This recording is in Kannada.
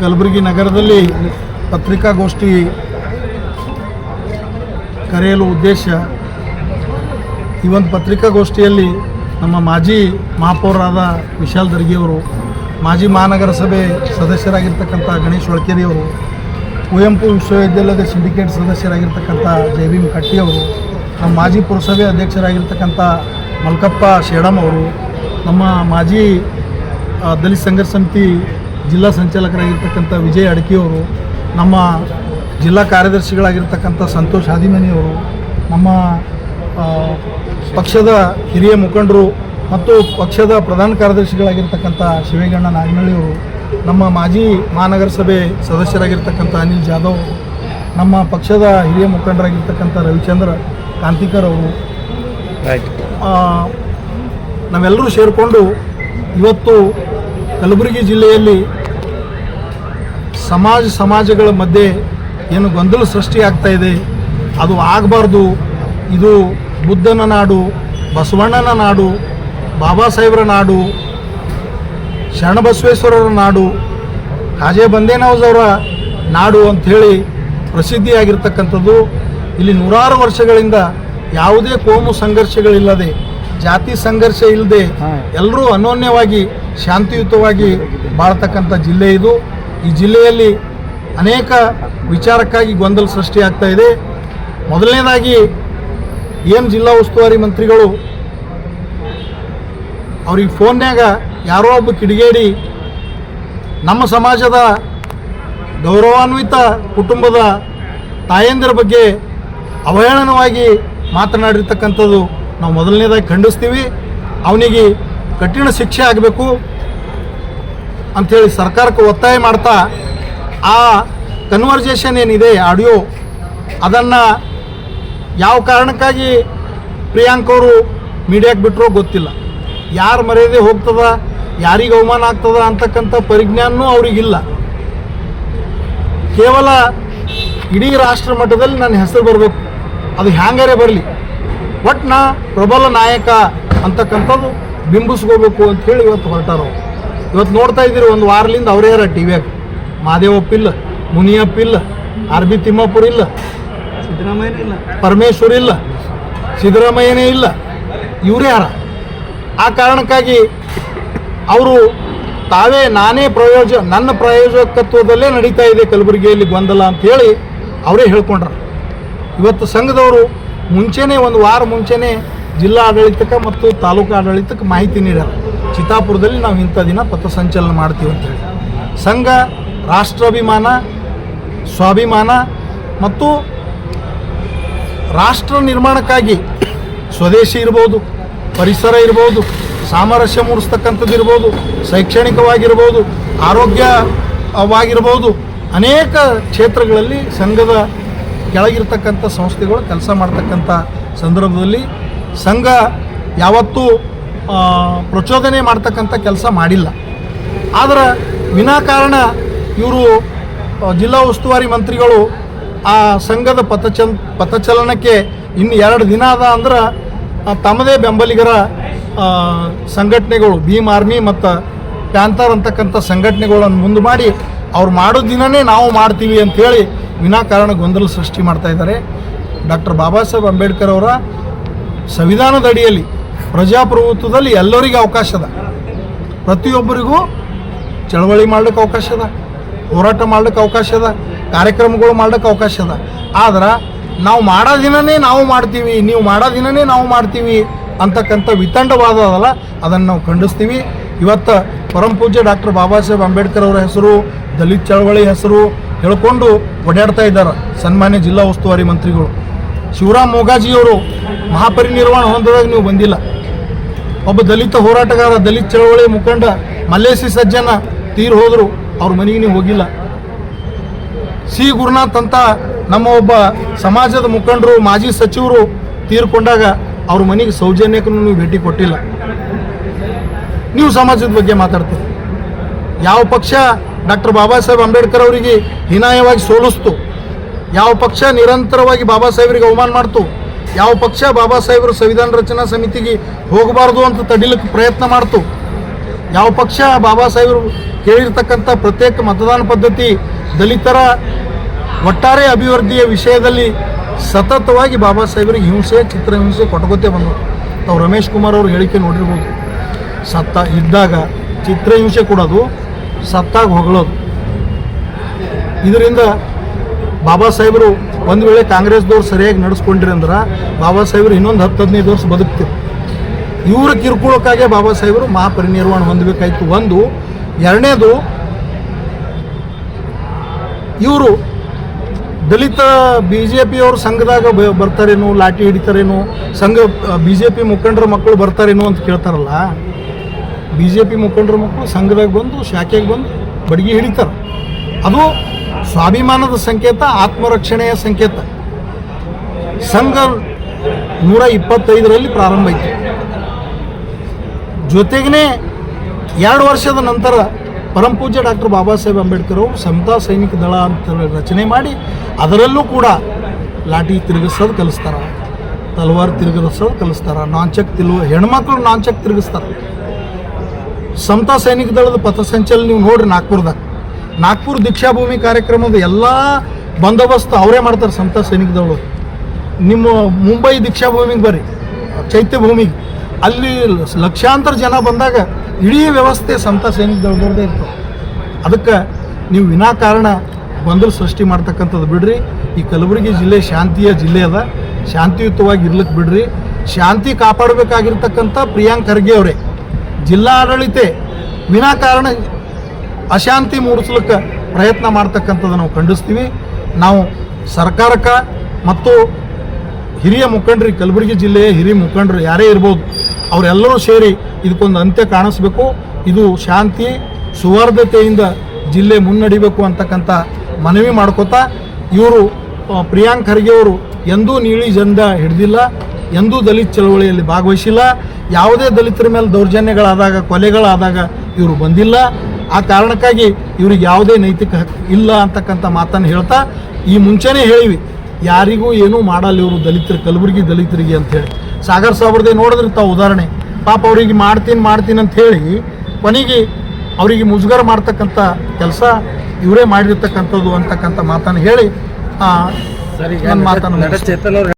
ಕಲಬುರಗಿ ನಗರದಲ್ಲಿ ಪತ್ರಿಕಾಗೋಷ್ಠಿ ಕರೆಯಲು ಉದ್ದೇಶ, ಈ ಒಂದು ಪತ್ರಿಕಾಗೋಷ್ಠಿಯಲ್ಲಿ ನಮ್ಮ ಮಾಜಿ ಮಹಾಪೌರರಾದ ವಿಶಾಲ್ ದರ್ಗಿಯವರು ಮಾಜಿ ಮಹಾನಗರ ಸಭೆ ಸದಸ್ಯರಾಗಿರ್ತಕ್ಕಂಥ ಗಣೇಶ್ ಒಳಕೇರಿಯವರು ಕುವೆಂಪು ವಿಶ್ವವಿದ್ಯಾಲಯದ ಸಿಂಡಿಕೇಟ್ ಸದಸ್ಯರಾಗಿರ್ತಕ್ಕಂಥ ಜೈಭೀಮ್ ಕಟ್ಟಿಯವರು ನಮ್ಮ ಮಾಜಿ ಪುರಸಭೆ ಅಧ್ಯಕ್ಷರಾಗಿರ್ತಕ್ಕಂಥ ಮಲ್ಕಪ್ಪ ಶೇಡಮ್ ಅವರು, ನಮ್ಮ ಮಾಜಿ ದಲಿತ ಸಂಘರ್ಷ ಸಮಿತಿ ಜಿಲ್ಲಾ ಸಂಚಾಲಕರಾಗಿರ್ತಕ್ಕಂಥ ವಿಜಯ್ ಅಡಕಿಯವರು ನಮ್ಮ ಜಿಲ್ಲಾ ಕಾರ್ಯದರ್ಶಿಗಳಾಗಿರ್ತಕ್ಕಂಥ ಸಂತೋಷ್ ಹಾದಿಮನಿಯವರು ನಮ್ಮ ಪಕ್ಷದ ಹಿರಿಯ ಮುಖಂಡರು ಮತ್ತು ಪಕ್ಷದ ಪ್ರಧಾನ ಕಾರ್ಯದರ್ಶಿಗಳಾಗಿರ್ತಕ್ಕಂಥ ಶಿವೇಗಣ್ಣ ನಾಗನಹಳ್ಳಿಯವರು ನಮ್ಮ ಮಾಜಿ ಮಹಾನಗರ ಸಭೆ ಸದಸ್ಯರಾಗಿರ್ತಕ್ಕಂಥ ಅನಿಲ್ ಜಾಧವ್ ನಮ್ಮ ಪಕ್ಷದ ಹಿರಿಯ ಮುಖಂಡರಾಗಿರ್ತಕ್ಕಂಥ ರವಿಚಂದ್ರ ಕಾಂತಿಕರ್ ಅವರು ನಾವೆಲ್ಲರೂ ಸೇರಿಕೊಂಡು ಇವತ್ತು ಕಲಬುರಗಿ ಜಿಲ್ಲೆಯಲ್ಲಿ ಸಮಾಜ ಸಮಾಜಗಳ ಮಧ್ಯೆ ಏನು ಗೊಂದಲ ಸೃಷ್ಟಿಯಾಗ್ತಾ ಇದೆ ಅದು ಆಗಬಾರ್ದು. ಇದು ಬುದ್ಧನ ನಾಡು ಬಸವಣ್ಣನ ನಾಡು ಬಾಬಾ ಸಾಹೇಬರ ನಾಡು ಶರಣಬಸವೇಶ್ವರರ ನಾಡು ಕಾಜೆ ಬಂದೇನವರ ನಾಡು ಅಂಥೇಳಿ ಪ್ರಸಿದ್ಧಿಯಾಗಿರ್ತಕ್ಕಂಥದ್ದು. ಇಲ್ಲಿ ನೂರಾರು ವರ್ಷಗಳಿಂದ ಯಾವುದೇ ಕೋಮು ಸಂಘರ್ಷಗಳಿಲ್ಲದೆ ಜಾತಿ ಸಂಘರ್ಷ ಇಲ್ಲದೆ ಎಲ್ಲರೂ ಅನೋನ್ಯವಾಗಿ ಶಾಂತಿಯುತವಾಗಿ ಬಾಳ್ತಕ್ಕಂಥ ಜಿಲ್ಲೆ ಇದು. ಈ ಜಿಲ್ಲೆಯಲ್ಲಿ ಅನೇಕ ವಿಚಾರಕ್ಕಾಗಿ ಗೊಂದಲ ಸೃಷ್ಟಿಯಾಗ್ತಾ ಇದೆ. ಮೊದಲನೇದಾಗಿ ಏನ್ ಜಿಲ್ಲಾ ಉಸ್ತುವಾರಿ ಮಂತ್ರಿಗಳು ಅವ್ರಿಗೆ ಫೋನ್ಯಾಗ ಯಾರೋ ಒಬ್ಬ ಕಿಡಿಗೇಡಿ ನಮ್ಮ ಸಮಾಜದ ಗೌರವಾನ್ವಿತ ಕುಟುಂಬದ ತಾಯಂದಿರ ಬಗ್ಗೆ ಅವಹೇಳನವಾಗಿ ಮಾತನಾಡಿರ್ತಕ್ಕಂಥದ್ದು ನಾವು ಮೊದಲನೇದಾಗಿ ಖಂಡಿಸ್ತೀವಿ. ಅವನಿಗೆ ಕಠಿಣ ಶಿಕ್ಷೆ ಆಗಬೇಕು. ಅಂಥೇಳಿ ಸರ್ಕಾರಕ್ಕೆ ಒತ್ತಾಯ ಮಾಡ್ತಾ ಆ ಕನ್ವರ್ಜೇಷನ್ ಏನಿದೆ ಆಡಿಯೋ ಅದನ್ನು ಯಾವ ಕಾರಣಕ್ಕಾಗಿ ಪ್ರಿಯಾಂಕ್ ಅವರು ಮೀಡಿಯಾಕ್ಕೆ ಬಿಟ್ಟರೋ ಗೊತ್ತಿಲ್ಲ. ಯಾರು ಮರ್ಯಾದೆ ಹೋಗ್ತದ, ಯಾರಿಗೆ ಅವಮಾನ ಆಗ್ತದ ಅಂತಕ್ಕಂಥ ಪರಿಜ್ಞಾನೂ ಅವರಿಗಿಲ್ಲ. ಕೇವಲ ಇಡೀ ರಾಷ್ಟ್ರ ಮಟ್ಟದಲ್ಲಿ ನನ್ನ ಹೆಸರು ಬರಬೇಕು. ಅದು ಹ್ಯಾಂಗಾರೆ ಬರಲಿ. ಒಟ್ಟು ನಾ ಪ್ರಬಲ ನಾಯಕ ಅಂತಕ್ಕಂಥದ್ದು ಬಿಂಬಿಸ್ಕೋಬೇಕು ಅಂತ ಹೇಳಿ ಇವತ್ತು ಹೊರಟಾರ ಅವ್ರು. ಇವತ್ತು ನೋಡ್ತಾ ಇದ್ದೀರಿ ಒಂದು ವಾರಲಿಂದ ಅವರೇ ಯಾರ ಟಿ ವಿಯಾಗ ಮಾದೇವಪ್ಪ ಇಲ್ಲ ಮುನಿಯಪ್ಪ ಇಲ್ಲ ಆರ್ ಬಿ ತಿಮ್ಮಾಪುರ ಇಲ್ಲ ಸಿದ್ದರಾಮಯ್ಯ ಇಲ್ಲ. ಪರಮೇಶ್ವರ್ ಇಲ್ಲ ಸಿದ್ದರಾಮಯ್ಯನೇ ಇಲ್ಲ ಇವರೇ ಯಾರ? ಆ ಕಾರಣಕ್ಕಾಗಿ ಅವರು ತಾವೇ ನಾನೇ ಪ್ರಯೋಜ ನನ್ನ ಪ್ರಾಯೋಜಕತ್ವದಲ್ಲೇ ನಡೀತಾ ಇದೆ ಕಲಬುರಗಿಯಲ್ಲಿ ಗೊಂದಲ ಅಂತ ಹೇಳಿ ಅವರೇ ಹೇಳ್ಕೊಂಡ್ರು. ಇವತ್ತು ಸಂಘದವರು ಮುಂಚೆನೇ ಒಂದು ವಾರ ಮುಂಚೆನೇ ಜಿಲ್ಲಾ ಆಡಳಿತಕ್ಕೆ ಮತ್ತು ತಾಲೂಕು ಆಡಳಿತಕ್ಕೆ ಮಾಹಿತಿ ನೀಡ್ಯಾರ. ಚಿತ್ತಾಪುರದಲ್ಲಿ ನಾವು ಇಂಥ ದಿನ ಪಥಸಂಚಲನ ಮಾಡ್ತೀವಿ ಅಂತೇಳಿ ಸಂಘ, ರಾಷ್ಟ್ರಾಭಿಮಾನ, ಸ್ವಾಭಿಮಾನ ಮತ್ತು ರಾಷ್ಟ್ರ ನಿರ್ಮಾಣಕ್ಕಾಗಿ ಸ್ವದೇಶಿ ಇರ್ಬೋದು, ಪರಿಸರ ಇರ್ಬೋದು, ಸಾಮರಸ್ಯ ಮೂಡಿಸ್ತಕ್ಕಂಥದ್ದು ಇರ್ಬೋದು, ಶೈಕ್ಷಣಿಕವಾಗಿರ್ಬೋದು, ಆರೋಗ್ಯವಾಗಿರ್ಬೋದು ಅನೇಕ ಕ್ಷೇತ್ರಗಳಲ್ಲಿ ಸಂಘದ ಕೆಳಗಿರ್ತಕ್ಕಂಥ ಸಂಸ್ಥೆಗಳು ಕೆಲಸ ಮಾಡ್ತಕ್ಕಂಥ ಸಂದರ್ಭದಲ್ಲಿ ಸಂಘ ಯಾವತ್ತೂ ಪ್ರಚೋದನೆ ಮಾಡ್ತಕ್ಕಂಥ ಕೆಲಸ ಮಾಡಿಲ್ಲ. ಆದರೆ ವಿನಾಕಾರಣ ಇವರು ಜಿಲ್ಲಾ ಉಸ್ತುವಾರಿ ಮಂತ್ರಿಗಳು ಆ ಸಂಘದ ಪಥಚಲ್ ಪಥಚಲನಕ್ಕೆ ಇನ್ನು ಎರಡು ದಿನ ಅದ ಅಂದ್ರೆ ತಮ್ಮದೇ ಬೆಂಬಲಿಗರ ಸಂಘಟನೆಗಳು, ಭೀಮ್ ಆರ್ಮಿ ಮತ್ತು ಪ್ಯಾಂಥರ್ ಅಂತಕ್ಕಂಥ ಸಂಘಟನೆಗಳನ್ನು ಮುಂದೆ ಮಾಡಿ ಅವ್ರು ಮಾಡೋ ದಿನನೇ ನಾವು ಮಾಡ್ತೀವಿ ಅಂಥೇಳಿ ವಿನಾಕಾರಣ ಗೊಂದಲ ಸೃಷ್ಟಿ ಮಾಡ್ತಾ ಇದ್ದಾರೆ ಡಾಕ್ಟರ್ ಬಾಬಾ ಸಾಹೇಬ್ ಅಂಬೇಡ್ಕರ್ ಅವರ ಸಂವಿಧಾನದ ಅಡಿಯಲ್ಲಿ ಪ್ರಜಾಪ್ರಭುತ್ವದಲ್ಲಿ ಎಲ್ಲರಿಗೂ ಅವಕಾಶ ಅದ. ಪ್ರತಿಯೊಬ್ಬರಿಗೂ ಚಳವಳಿ ಮಾಡ್ಲಿಕ್ಕೆ ಅವಕಾಶ ಅದ. ಹೋರಾಟ ಮಾಡ್ಲಿಕ್ಕೆ ಅವಕಾಶ ಅದ. ಕಾರ್ಯಕ್ರಮಗಳು ಮಾಡ್ಲಿಕ್ಕೆ ಅವಕಾಶ ಅದ. ಆದ್ರೆ ನಾವು ಮಾಡೋ ದಿನನೇ ನಾವು ಮಾಡ್ತೀವಿ, ನೀವು ಮಾಡೋ ದಿನನೇ ನಾವು ಮಾಡ್ತೀವಿ ಅಂತಕ್ಕಂಥ ವಿತಂಡವಾದ ಅದಲ್ಲ, ಅದನ್ನು ನಾವು ಖಂಡಿಸ್ತೀವಿ. ಇವತ್ತು ಪರಮ ಪೂಜ್ಯ ಡಾಕ್ಟರ್ ಬಾಬಾ ಸಾಹೇಬ್ ಅಂಬೇಡ್ಕರ್ ಅವರ ಹೆಸರು, ದಲಿತ ಚಳವಳಿ ಹೆಸರು ಹೇಳ್ಕೊಂಡು ಓಡಾಡ್ತಾ ಇದ್ದಾರೆ ಸನ್ಮಾನ್ಯ ಜಿಲ್ಲಾ ಉಸ್ತುವಾರಿ ಮಂತ್ರಿಗಳು. ಶಿವರಾಮ್ ಮೊಗಾಜಿಯವರು ಮಹಾಪರಿನಿರ್ವಾಣ ಹೊಂದದಾಗ ನೀವು ಬಂದಿಲ್ಲ. ಒಬ್ಬ ದಲಿತ ಹೋರಾಟಗಾರ, ದಲಿತ ಚಳವಳಿ ಮುಖಂಡ, ಮಲ್ಲೇಶಿ ಸಜ್ಜನ ತೀರ್ ಹೋದರು, ಅವ್ರ ಮನೆಗೆ ನೀವು ಹೋಗಿಲ್ಲ. ಸಿ. ಗುರುನಾಥ್ ಅಂತ ನಮ್ಮ ಒಬ್ಬ ಸಮಾಜದ ಮುಖಂಡರು, ಮಾಜಿ ಸಚಿವರು ತೀರ್ಕೊಂಡಾಗ ಅವ್ರ ಮನೆಗೆ ಸೌಜನ್ಯಕ್ಕೂ ನೀವು ಭೇಟಿ ಕೊಟ್ಟಿಲ್ಲ. ನೀವು ಸಮಾಜದ ಬಗ್ಗೆ ಮಾತಾಡ್ತೀರಿ. ಯಾವ ಪಕ್ಷ ಡಾಕ್ಟರ್ ಬಾಬಾ ಸಾಹೇಬ್ ಅಂಬೇಡ್ಕರ್ ಅವರಿಗೆ ಹೀನಾಯವಾಗಿ ಸೋಲಿಸ್ತು? ಯಾವ ಪಕ್ಷ ನಿರಂತರವಾಗಿ ಬಾಬಾ ಸಾಹೇಬರಿಗೆ ಅವಮಾನ ಮಾಡ್ತು? ಯಾವ ಪಕ್ಷ ಬಾಬಾ ಸಾಹೇಬರು ಸಂವಿಧಾನ ರಚನಾ ಸಮಿತಿಗೆ ಹೋಗಬಾರ್ದು ಅಂತ ತಡಿಲಿಕ್ಕೆ ಪ್ರಯತ್ನ ಮಾಡ್ತು? ಯಾವ ಪಕ್ಷ ಬಾಬಾ ಸಾಹೇಬರು ಕೇಳಿರ್ತಕ್ಕಂಥ ಪ್ರತ್ಯೇಕ ಮತದಾನ ಪದ್ಧತಿ ದಲಿತರ ಒಟ್ಟಾರೆ ಅಭಿವೃದ್ಧಿಯ ವಿಷಯದಲ್ಲಿ ಸತತವಾಗಿ ಬಾಬಾ ಸಾಹೇಬರಿಗೆ ಹಿಂಸೆ, ಚಿತ್ರಹಿಂಸೆ ಕೊಟ್ಕೋತೆ ಬಂದರು ತಾವು ರಮೇಶ್ ಕುಮಾರ್ ಅವ್ರ ಹೇಳಿಕೆ ನೋಡಿರ್ಬೋದು. ಸತ್ತ ಇದ್ದಾಗ ಚಿತ್ರಹಿಂಸೆ ಕೊಡೋದು, ಸತ್ತಾಗಿ ಹೊಗಳೋದು. ಇದರಿಂದ ಬಾಬಾ ಸಾಹೇಬರು ಒಂದು ವೇಳೆ ಕಾಂಗ್ರೆಸ್ದವ್ರು ಸರಿಯಾಗಿ ನಡೆಸ್ಕೊಂಡ್ರಿ ಅಂದ್ರೆ ಬಾಬಾ ಸಾಹೇಬರು ಇನ್ನೊಂದು ಹತ್ತು ಹದಿನೈದು ವರ್ಷ ಬದುಕ್ತಿರು ಇವರು ಕಿರುಕುಳಕ್ಕಾಗೆ ಬಾಬಾ ಸಾಹೇಬರು ಮಹಾಪರಿನಿರ್ವಾಣ ಹೊಂದಬೇಕಾಯ್ತು. ಒಂದು, ಎರಡನೇದು, ಇವರು ದಲಿತ ಬಿ ಜೆ ಪಿಯವರು ಸಂಘದಾಗ ಬರ್ತಾರೇನು, ಲಾಠಿ ಹಿಡಿತಾರೇನು, ಸಂಘ ಬಿ ಜೆ ಪಿ ಮುಖಂಡರ ಮಕ್ಕಳು ಬರ್ತಾರೇನೋ ಅಂತ ಕೇಳ್ತಾರಲ್ಲ ಬಿ ಜೆ ಪಿ ಮುಖಂಡರ ಮಕ್ಕಳು ಸಂಘದಾಗ ಬಂದು, ಶಾಖೆಗೆ ಬಂದು ಬಡಗಿ ಹಿಡಿತಾರೆ. ಅದು ಸ್ವಾಭಿಮಾನದ ಸಂಕೇತ, ಆತ್ಮರಕ್ಷಣೆಯ ಸಂಕೇತ. ಸಂಘ ನೂರ ಇಪ್ಪತ್ತೈದರಲ್ಲಿ ಪ್ರಾರಂಭ ಆಯಿತು. ಜೊತೆಗೇ ಎರಡು ವರ್ಷದ ನಂತರ ಪರಮಪೂಜ್ಯ ಡಾಕ್ಟರ್ ಬಾಬಾ ಸಾಹೇಬ್ ಅಂಬೇಡ್ಕರ್ ಅವರು ಸಮತಾ ಸೈನಿಕ ದಳ ಅಂತ ರಚನೆ ಮಾಡಿ ಅದರಲ್ಲೂ ಕೂಡ ಲಾಠಿ ತಿರುಗಿಸೋದು ಕಲಿಸ್ತಾರ. ತಲವಾರು ತಿರುಗಿಸೋದು ಕಲಿಸ್ತಾರ. ನಾಂಚಕ್ ತಿಲು ಹೆಣ್ಮಕ್ಳು ನಾಂಚಕ್ ತಿರುಗಿಸ್ತಾರೆ. ಸಮತಾ ಸೈನಿಕ ದಳದ ಪಥಸಂಚಲನ ನೀವು ನೋಡ್ರಿ ನಾಗ್ಪುರದಾಗ. ನಾಗ್ಪುರ ದೀಕ್ಷಾಭೂಮಿ ಕಾರ್ಯಕ್ರಮದ ಎಲ್ಲ ಬಂದೋಬಸ್ತ್ ಅವರೇ ಮಾಡ್ತಾರೆ ಸಂತ ಸೈನಿಕದವಳು ನಿಮ್ಮ ಮುಂಬೈ ದೀಕ್ಷಾಭೂಮಿಗೆ ಬರ್ರಿ, ಚೈತ್ಯ ಭೂಮಿಗೆ. ಅಲ್ಲಿ ಲಕ್ಷಾಂತರ ಜನ ಬಂದಾಗ ಇಡೀ ವ್ಯವಸ್ಥೆ ಸಂತ ಸೈನಿಕದವ್ರದ್ದೇ ಇರ್ತದೆ ಅದಕ್ಕೆ ನೀವು ವಿನಾಕಾರಣ ಬಂದರು ಸೃಷ್ಟಿ ಮಾಡ್ತಕ್ಕಂಥದ್ದು ಬಿಡ್ರಿ. ಈ ಕಲಬುರಗಿ ಜಿಲ್ಲೆ ಶಾಂತಿಯ ಜಿಲ್ಲೆ ಅದ. ಶಾಂತಿಯುತವಾಗಿ ಇರ್ಲಿಕ್ಕೆ ಬಿಡ್ರಿ. ಶಾಂತಿ ಕಾಪಾಡಬೇಕಾಗಿರ್ತಕ್ಕಂಥ ಪ್ರಿಯಾಂಕ್ ಖರ್ಗೆ ಅವರೇ. ಜಿಲ್ಲಾ ಆಡಳಿತ ವಿನಾಕಾರಣ ಅಶಾಂತಿ ಮೂಡಿಸ್ಲಿಕ್ಕೆ ಪ್ರಯತ್ನ ಮಾಡ್ತಕ್ಕಂಥದ್ದು ನಾವು ಖಂಡಿಸ್ತೀವಿ. ನಾವು ಸರ್ಕಾರಕ್ಕೆ ಮತ್ತು ಹಿರಿಯ ಮುಖಂಡ್ರಿ, ಕಲಬುರಗಿ ಜಿಲ್ಲೆಯ ಹಿರಿಯ ಮುಖಂಡರು ಯಾರೇ ಇರ್ಬೋದು, ಅವರೆಲ್ಲರೂ ಸೇರಿ ಇದಕ್ಕೊಂದು ಅಂತ್ಯ ಕಾಣಿಸ್ಬೇಕು. ಇದು ಶಾಂತಿ, ಸುವರ್ಧತೆಯಿಂದ ಜಿಲ್ಲೆ ಮುನ್ನಡಿಬೇಕು ಅಂತಕ್ಕಂಥ ಮನವಿ ಮಾಡ್ಕೋತಾ, ಇವರು ಪ್ರಿಯಾಂಕ್ ಖರ್ಗೆ ಅವರು ಎಂದೂ ನೀಳಿ ಜಂಡ ಹಿಡಿದಿಲ್ಲ, ಎಂದೂ ದಲಿತ ಚಳವಳಿಯಲ್ಲಿ ಭಾಗವಹಿಸಿಲ್ಲ, ಯಾವುದೇ ದಲಿತರ ಮೇಲೆ ದೌರ್ಜನ್ಯಗಳಾದಾಗ, ಕೊಲೆಗಳಾದಾಗ ಇವರು ಬಂದಿಲ್ಲ. ಆ ಕಾರಣಕ್ಕಾಗಿ ಇವ್ರಿಗೆ ಯಾವುದೇ ನೈತಿಕ ಹಕ್ಕು ಇಲ್ಲ ಅಂತಕ್ಕಂಥ ಮಾತನ್ನು ಹೇಳ್ತಾ ಈ ಮುಂಚೆನೇ ಹೇಳಿವಿ ಯಾರಿಗೂ ಏನೂ ಮಾಡಲ್ಲ ಇವರು ದಲಿತರು ಕಲಬುರಗಿ ದಲಿತರಿಗೆ ಅಂತ ಹೇಳಿ. ಸಾಗರ್ ಸಾಬ್ರದೇ ನೋಡಿದ್ರೆ ತಾವು ಉದಾಹರಣೆ. ಪಾಪ ಅವರಿಗೆ ಮಾಡ್ತೀನಿ ಮಾಡ್ತೀನಿ ಅಂತ ಹೇಳಿ ಕೊನೆಗೆ ಅವರಿಗೆ ಮುಜುಗರ ಮಾಡ್ತಕ್ಕಂಥ ಕೆಲಸ ಇವರೇ ಮಾಡಿರ್ತಕ್ಕಂಥದ್ದು ಅಂತಕ್ಕಂಥ ಮಾತನ್ನು ಹೇಳಿ ಆ, ನನ್ನ ಮಾತನ್ನು